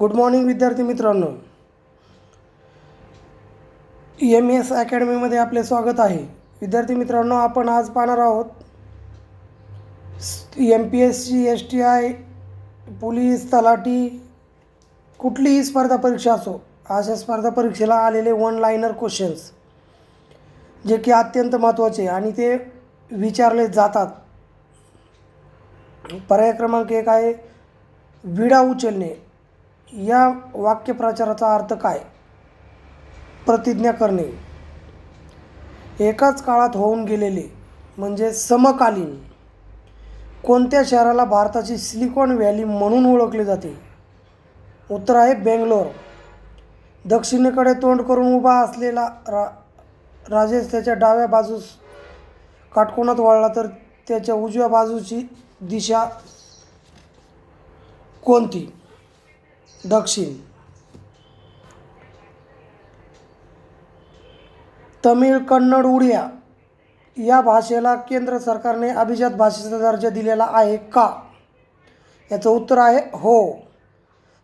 Good morning विद्यार्थी मित्रांनो. M S अकॅडमीमध्ये आपले स्वागत आहे. विद्यार्थी मित्रांनो आपण आज पाहणार आहोत M P S C S T I police तलाठी कुठलीही स्पर्धा परीक्षा असो अशा स्पर्धा परीक्षेला आलेले वन लाईनर क्वेश्चन्स जे की अत्यंत महत्त्वाचे आणि ते विचारले जातात. पर्याय क्रमांक एक आहे विडा उचलणे. या वाक्यप्रचाराचा अर्थ काय? प्रतिज्ञा करणे. एकाच काळात होऊन गेलेले म्हणजे समकालीन कोणत्या शहराला भारताची सिलिकॉन व्हॅली म्हणून ओळखले जाते? उत्तर आहे बेंगलोर. दक्षिणेकडे तोंड करून उभा असलेला रा राजेश त्याच्या डाव्या बाजूस काटकोणात वळला तर त्याच्या उजव्या बाजूची दिशा कोणती? दक्षिण. तमिळ कन्नड उडिया या भाषेला केंद्र सरकारने अभिजात भाषेचा दर्जा दिलेला आहे का? याचं उत्तर आहे हो.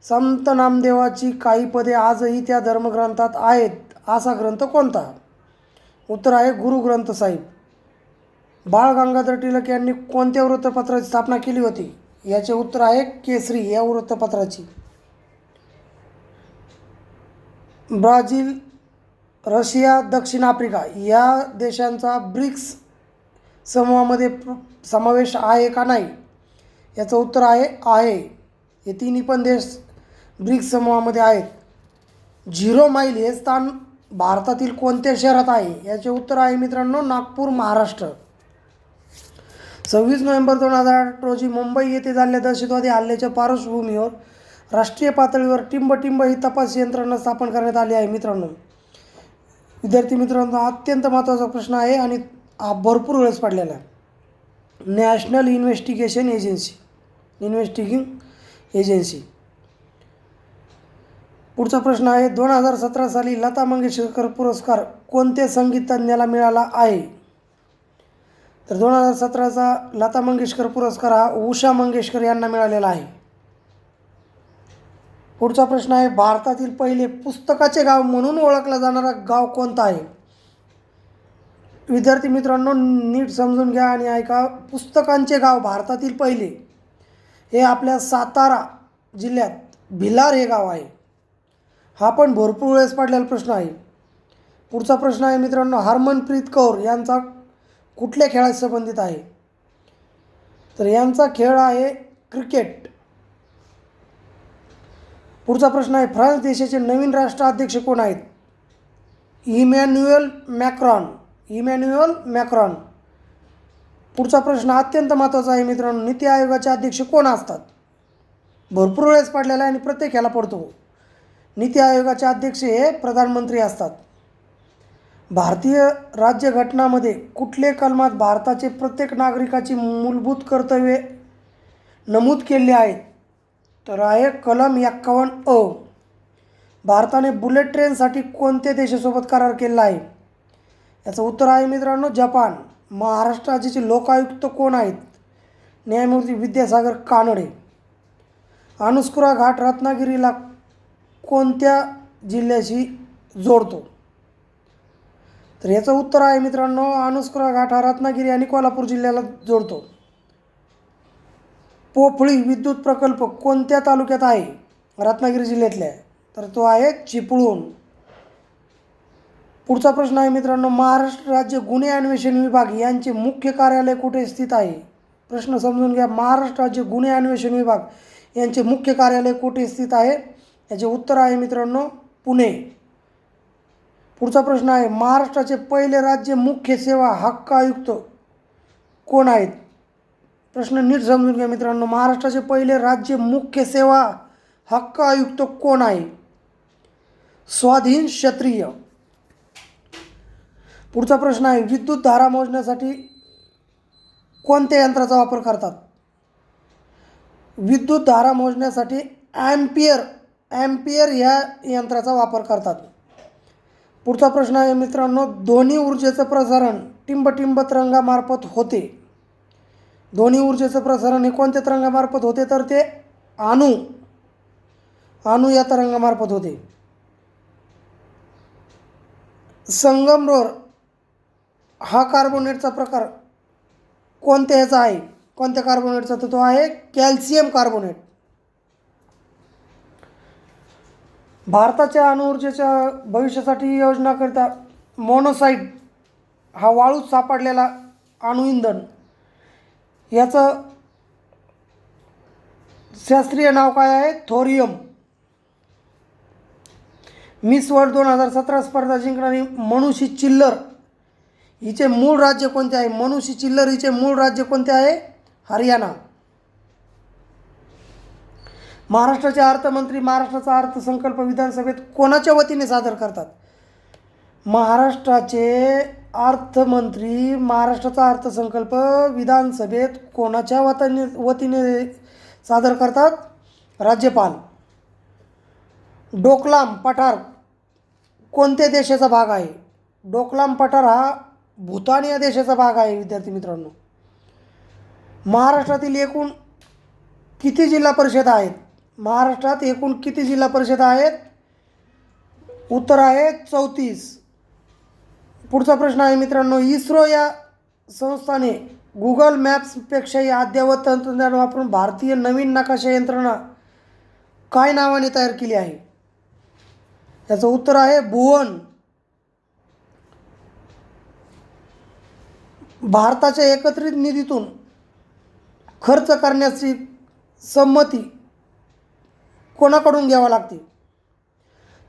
संत नामदेवाची काही पदे आजही त्या धर्मग्रंथात आहेत असा ग्रंथ कोणता? उत्तर आहे गुरुग्रंथ साहिब. बाळ गंगाधर टिळक यांनी कोणत्या वृत्तपत्राची स्थापना केली होती? याचे उत्तर आहे केसरी या वृत्तपत्राची. ब्राझील रशिया दक्षिण आफ्रिका या देशांचा ब्रिक्स समूहामध्ये समावेश आहे का नाही? याचं उत्तर आहे आहे. हे तिन्ही पण देश ब्रिक्स समूहामध्ये आहेत. झिरो माईल हे स्थान भारतातील कोणत्या शहरात आहे? याचे उत्तर आहे मित्रांनो नागपूर महाराष्ट्र. सव्वीस नोव्हेंबर दोन हजार आठ रोजी मुंबई येथे झालेल्या दहशतवादी हल्ल्याच्या पार्श्वभूमीवर राष्ट्रीय पातळीवर टिंब ही तपास यंत्रणा स्थापन करण्यात आली आहे मित्रांनो. विद्यार्थी मित्रांनो अत्यंत महत्त्वाचा प्रश्न आहे आणि हा भरपूर वेळेस पडलेला आहे. National investigation agency investigating agency. पुढचा प्रश्न आहे दोन हजार सतरा साली लता मंगेशकर पुरस्कार कोणत्या संगीत तज्ज्ञाला मिळाला आहे? तर दोन हजार सतराचा लता मंगेशकर पुरस्कार हा उषा मंगेशकर यांना मिळालेला आहे. पुढचा प्रश्न आहे भारतातील पहिले पुस्तकाचे गाव म्हणून ओळखला जाणारा गाव कोणता आहे? विद्यार्थी मित्रांनो नीट समजून घ्या आणि ऐका. पुस्तकांचे गाव भारतातील पहिले. हे आपल्या सातारा जिल्ह्यात भिलार हे गाव आहे. हा पण भरपूर वेळेस पडलेला प्रश्न आहे. पुढचा प्रश्न आहे मित्रांनो हरमनप्रीत कौर यांचा कुठल्या खेळाशी संबंधित आहे? तर यांचा खेळ आहे क्रिकेट. पुढचा प्रश्न आहे फ्रान्स देशाचे नवीन राष्ट्राध्यक्ष कोण आहेत? Emmanuel Macron. Emmanuel Macron. पुढचा प्रश्न अत्यंत महत्त्वाचा आहे मित्रांनो नीती आयोगाचे अध्यक्ष कोण असतात? भरपूर वेळेस पडलेला आहे आणि प्रत्येक ह्याला पडतो. नीती आयोगाचे अध्यक्ष हे प्रधानमंत्री असतात. भारतीय राज्यघटनामध्ये कुठले कलमात भारताचे प्रत्येक नागरिकाची मूलभूत कर्तव्ये नमूद केले आहेत? तर आहे कलम एक्कावन्न अ. भारताने बुलेट ट्रेनसाठी कोणत्या देशासोबत करार केला आहे? याचं उत्तर आहे मित्रांनो जपान. महाराष्ट्र राज्याचे लोकायुक्त कोण आहेत? न्यायमूर्ती विद्यासागर कानडे. अनुस्कुरा घाट रत्नागिरीला कोणत्या जिल्ह्याशी जोडतो? तर याचं उत्तर आहे मित्रांनो अनुस्कुरा घाट हा रत्नागिरी आणि कोल्हापूर जिल्ह्याला जोडतो. पोफळी विद्युत प्रकल्प कोणत्या तालुक्यात आहे? रत्नागिरी जिल्ह्यातल्या. तर तो आहे चिपळूण. पुढचा प्रश्न आहे मित्रांनो महाराष्ट्र राज्य गुन्हे अन्वेषण विभाग यांचे मुख्य कार्यालय कुठे स्थित आहे? प्रश्न समजून घ्या. महाराष्ट्र राज्य गुन्हे अन्वेषण विभाग यांचे मुख्य कार्यालय कुठे स्थित आहे? याचे उत्तर आहे मित्रांनो पुणे. पुढचा प्रश्न आहे महाराष्ट्राचे पहिले राज्य मुख्य सेवा हक्क आयुक्त कोण आहेत? प्रश्न नीट समजून घ्या मित्रांनो? महाराष्ट्राचे पहिले राज्य मुख्य सेवा हक्क आयुक्त कोण आहे? स्वाधीन क्षत्रिय. पुढचा प्रश्न आहे विद्युत धारा मोजण्यासाठी कोणत्या यंत्राचा वापर करतात? विद्युत धारा मोजण्यासाठी ॲम्पियर ॲम्पियर ह्या यंत्राचा वापर करतात. पुढचा प्रश्न आहे मित्रांनो ध्वनी ऊर्जेचं प्रसारण टिंबटिंब तरंगामार्फत होते. ध्वनी ऊर्जेचं प्रसारण हे कोणत्या तरंगामार्फत होते? तर ते अणू. अणू या तरंगामार्फत होते. संगमरोर हा कार्बोनेटचा प्रकार कोणत्या ह्याचा आहे? कोणत्या कार्बोनेटचा तर तो आहे कॅल्शियम कार्बोनेट. भारताच्या अणुऊर्जेच्या भविष्यासाठी योजनाकरिता मोनोसाईड हा वाळूत सापडलेला अणुइंधन याचं शास्त्रीय नाव काय आहे? थोरियम. मिस वर्ल्ड दोन हजार सतरा स्पर्धा जिंकणारी मनुषी चिल्लर. हिचे मूळ राज्य कोणते आहे? मनुषी चिल्लर हिचे मूळ राज्य कोणते आहे? हरियाणा. महाराष्ट्राचे अर्थमंत्री महाराष्ट्राचा अर्थसंकल्प विधानसभेत कोणाच्या वतीने सादर करतात? महाराष्ट्राचे अर्थमंत्री महाराष्ट्राचा अर्थसंकल्प विधानसभेत कोणाच्या वताने वतीने सादर करतात? राज्यपाल. डोकलाम पठार कोणत्या देशाचा भाग आहे? डोकलाम पठार हा भूतान या देशाचा भाग आहे विद्यार्थी मित्रांनो. महाराष्ट्रातील एकूण किती जिल्हा परिषद आहेत? महाराष्ट्रात एकूण किती जिल्हा परिषद आहेत? उत्तर आहे चौतीस. पुढचा प्रश्न आहे मित्रांनो इस्रो या संस्थाने गुगल मॅप्सपेक्षाही अद्ययावत तंत्रज्ञान वापरून भारतीय नवीन नकाशा यंत्रणा काय नावाने तयार केली आहे? याचं उत्तर आहे भुवन. भारताच्या एकत्रित निधीतून खर्च करण्याची संमती कोणाकडून घ्यावा लागते?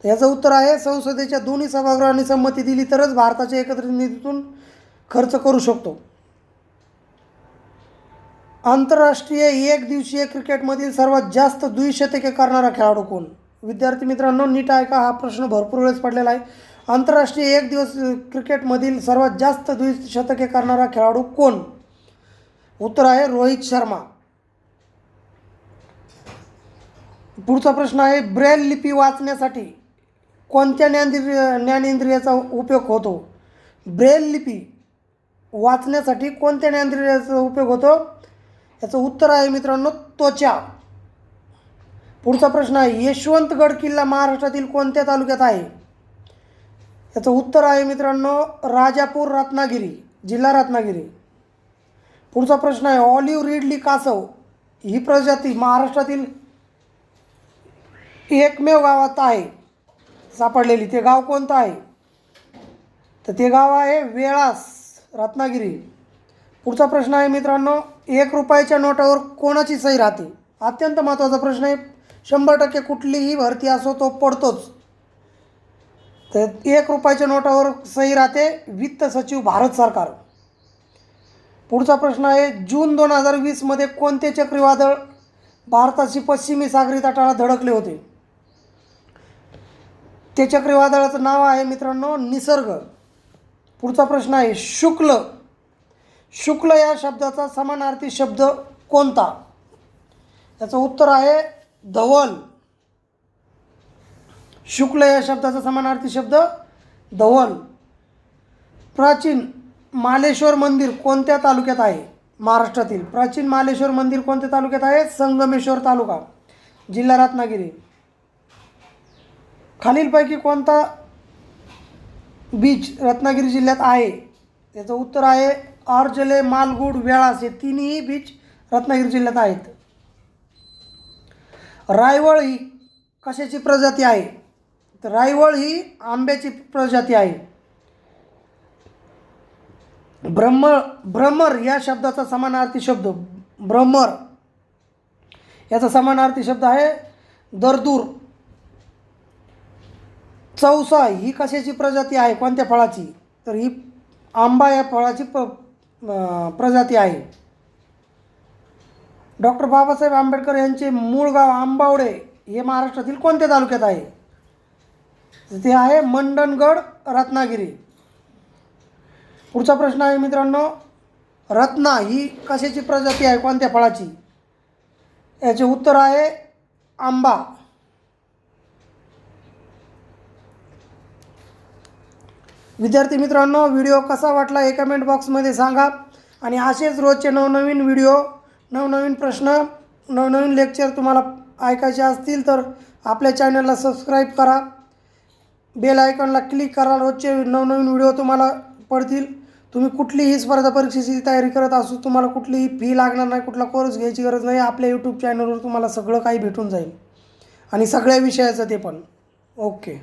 तर याचं उत्तर आहे संसदेच्या दोन्ही सभागृहांनी संमती दिली तरच भारताच्या एकत्रित निधीतून खर्च करू शकतो. आंतरराष्ट्रीय एक दिवसीय क्रिकेटमधील सर्वात जास्त द्विशतके करणारा खेळाडू कोण? विद्यार्थी मित्रांनो नीट ऐका हा प्रश्न भरपूर वेळेस पडलेला आहे. आंतरराष्ट्रीय एक दिवस क्रिकेटमधील सर्वात जास्त द्विशतके करणारा खेळाडू कोण? उत्तर आहे रोहित शर्मा. पुढचा प्रश्न आहे ब्रेल लिपी वाचण्यासाठी कोणत्या ज्ञानेंद्रिय ज्ञानेंद्रियाचा उपयोग होतो? ब्रेल लिपी वाचण्यासाठी कोणत्या ज्ञानेंद्रियाचा उपयोग होतो? याचं उत्तर आहे मित्रांनो त्वचा. पुढचा प्रश्न आहे यशवंतगड किल्ला महाराष्ट्रातील कोणत्या तालुक्यात आहे? याचं उत्तर आहे मित्रांनो राजापूर रत्नागिरी जिल्हा रत्नागिरी. पुढचा प्रश्न आहे ऑलिव्ह रिडली कासव ही प्रजाती महाराष्ट्रातील एकमेव गावात आहे. सापडलेली. ते गाव कोणतं आहे? तर ते गाव आहे वेळास रत्नागिरी. पुढचा प्रश्न आहे मित्रांनो एक रुपयाच्या नोटावर कोणाची सही राहते? अत्यंत महत्त्वाचा प्रश्न आहे. शंभर टक्के कुठलीही भरती असो तो पडतोच. तर एक रुपयाच्या नोटावर सही राहते वित्त सचिव भारत सरकार. पुढचा प्रश्न आहे जून दोन हजार वीसमध्ये कोणते चक्रीवादळ भारताची पश्चिमी सागरी तटाला धडकले होते? ते चक्रीवादळाचं नाव आहे मित्रांनो निसर्ग. पुढचा प्रश्न आहे शुक्ल. शुक्ल या शब्दाचा समानार्थी शब्द कोणता? याचं उत्तर आहे धवल. शुक्ल या शब्दाचा समानार्थी शब्द धवल. प्राचीन मालेश्वर मंदिर कोणत्या तालुक्यात आहे? महाराष्ट्रातील. प्राचीन मालेश्वर मंदिर कोणत्या तालुक्यात आहे? संगमेश्वर तालुका. जिल्हा रत्नागिरी. खालीलपैकी कोणता बीच रत्नागिरी जिल्ह्यात आहे? त्याचं उत्तर आहे अर्जले मालगुड वेळास हे तिन्ही बीच रत्नागिरी जिल्ह्यात आहेत. रायवळ ही कशाची प्रजाती आहे? तर रायवळ ही आंब्याची प्रजाती आहे. ब्रह्म भ्रमर या शब्दाचा समानार्थी शब्द. भ्रमर याचा समानार्थी शब्द आहे दरदूर. चौसा ही कशाची प्रजाती आहे? कोणत्या फळाची? तर ही आंबा या फळाची प प्रजाती आहे. डॉक्टर बाबासाहेब आंबेडकर यांचे मूळ गाव आंबावडे हे महाराष्ट्रातील कोणत्या तालुक्यात आहे? ते आहे मंडणगड रत्नागिरी. पुढचा प्रश्न आहे मित्रांनो रत्ना ही कशाची प्रजाती आहे? कोणत्या फळाची? याचे उत्तर आहे आंबा. विद्यार्थी मित्रांनो व्हिडिओ कसा वाटला हे कमेंट बॉक्समध्ये सांगा. आणि असेच रोजचे नवनवीन व्हिडिओ नवनवीन प्रश्न नवनवीन लेक्चर तुम्हाला ऐकायचे असतील तर आपल्या चॅनलला सबस्क्राईब करा. बेल आयकॉनला क्लिक करा रोजचे नवनवीन व्हिडिओ तुम्हाला पडतील. तुम्ही कुठलीही स्पर्धा परीक्षेची तयारी करत असू तुम्हाला कुठलीही फी लागणार नाही कुठला कोर्स घ्यायची गरज नाही आपल्या यूट्यूब चॅनलवर तुम्हाला सगळं काही भेटून जाईल. आणि सगळ्या विषयाचं ते पण. ओके